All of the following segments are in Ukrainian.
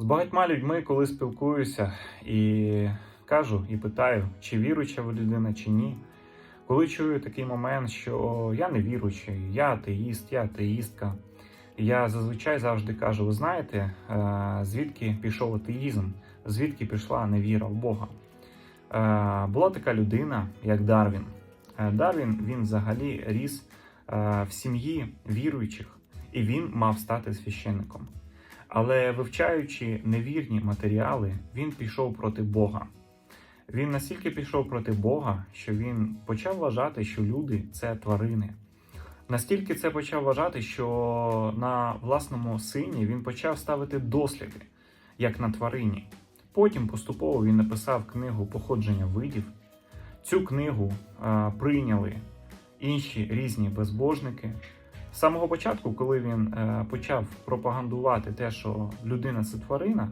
З багатьма людьми, коли спілкуюся і кажу і питаю, чи віруюча ви людина, чи ні. Коли чую такий момент, що я не віруючий, я атеїст, я атеїстка, я зазвичай завжди кажу: ви знаєте, е, звідки пішов атеїзм, звідки пішла невіра в Бога. Е, Була така людина, як Дарвін. Е, Дарвін він взагалі ріс в сім'ї віруючих, і він мав стати священником. Але вивчаючи невірні матеріали, він пішов проти Бога. Він настільки пішов проти Бога, що він почав вважати, що люди це тварини. Настільки це почав вважати, що на власному сині він почав ставити досліди, як на тварині. Потім поступово він написав книгу Походження видів. Цю книгу е, прийняли інші різні безбожники. З самого початку, коли він е, почав пропагандувати те, що людина це тварина,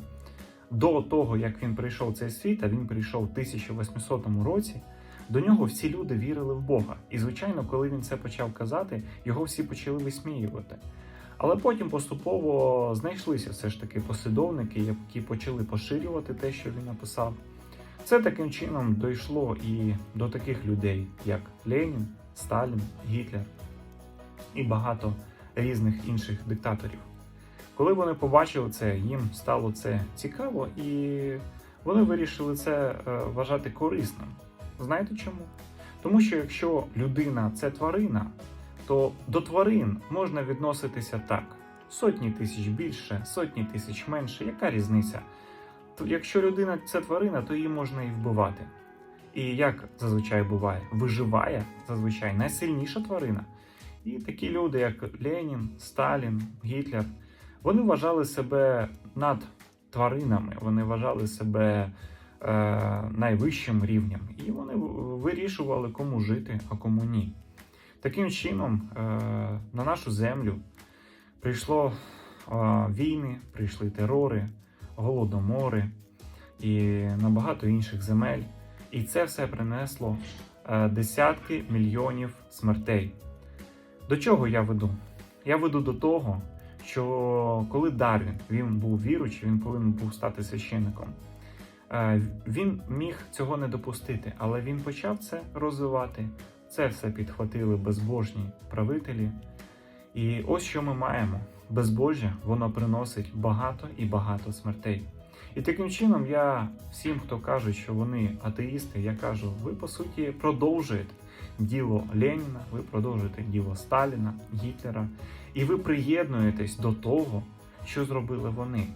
до того, як він прийшов в цей світ, а він прийшов в 1800 році, до нього всі люди вірили в Бога. І, звичайно, коли він це почав казати, його всі почали висміювати. Але потім поступово знайшлися все ж таки послідовники, які почали поширювати те, що він написав. Це таким чином дійшло і до таких людей, як Ленін, Сталін, Гітлер і багато різних інших диктаторів. Коли вони побачили це, їм стало це цікаво, і вони вирішили це е, вважати корисним. Знаєте чому? Тому що якщо людина це тварина, то до тварин можна відноситися так: сотні тисяч більше, сотні тисяч менше. Яка різниця? Якщо людина це тварина, то її можна і вбивати. І як зазвичай буває, виживає зазвичай найсильніша тварина. І такі люди, як Ленін, Сталін, Гітлер, вони вважали себе над тваринами, вони вважали себе е, найвищим рівнем, і вони вирішували, кому жити, а кому ні. Таким чином, е, на нашу землю прийшло е, війни, прийшли терори, голодомори і на багато інших земель. І це все принесло е, десятки мільйонів смертей. До чого я веду? Я веду до того, що коли Дарвін він був віруючий, він повинен був стати священником. Е, Він міг цього не допустити, але він почав це розвивати. Це все підхватили безбожні правителі. І ось що ми маємо: безбожжя, воно приносить багато і багато смертей. І таким чином я всім, хто каже, що вони атеїсти, я кажу, ви по суті продовжуєте діло Леніна, ви продовжуєте діло Сталіна, Гітлера, і ви приєднуєтесь до того, що зробили вони.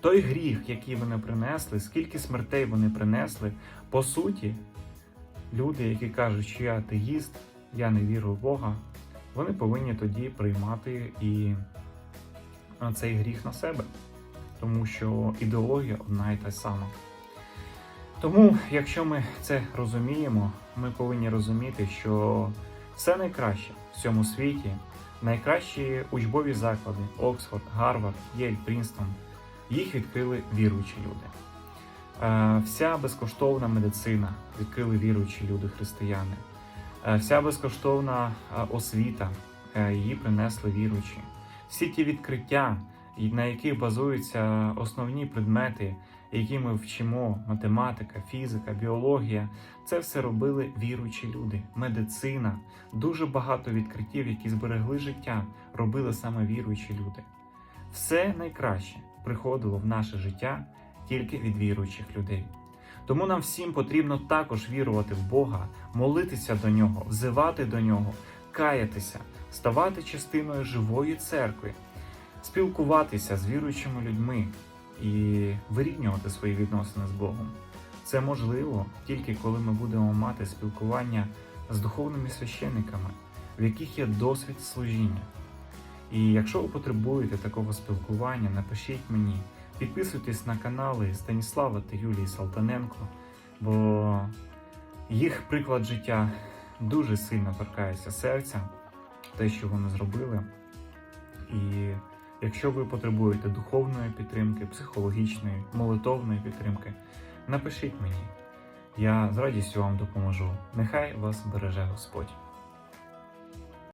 Той гріх, який вони принесли, скільки смертей вони принесли, по суті, люди, які кажуть, що я атеїст, я не вірю в Бога, вони повинні тоді приймати і цей гріх на себе, тому що ідеологія одна і та сама. Тому, якщо ми це розуміємо, ми повинні розуміти, що все найкраще в цьому світі, найкращі учбові заклади Оксфорд, Гарвард, Єль, Прінстон, їх відкрили віруючі люди. Е, Вся безкоштовна медицина відкрили віруючі люди, християни. Е, Вся безкоштовна е, освіта її принесли віруючі. Всі ті відкриття, на яких базуються основні предмети, які ми вчимо: математика, фізика, біологія, це все робили віруючі люди. Медицина, дуже багато відкриттів, які зберегли життя, робили саме віруючі люди. Все найкраще приходило в наше життя тільки від віруючих людей. Тому нам всім потрібно також вірувати в Бога, молитися до нього, взивати до нього, каятися, ставати частиною живої церкви, спілкуватися з віруючими людьми і вирівнювати свої відносини з Богом. Це можливо тільки коли ми будемо мати спілкування з духовними священниками, в яких є досвід служіння. І якщо ви потребуєте такого спілкування, напишіть мені, підписуйтесь на канали Станіслава та Юлії Салтаненко, бо їх приклад життя дуже сильно торкається серця, те, що вони зробили. І якщо ви потребуєте духовної підтримки, психологічної, молитовної підтримки, напишіть мені. Я з радістю вам допоможу. Нехай вас береже Господь.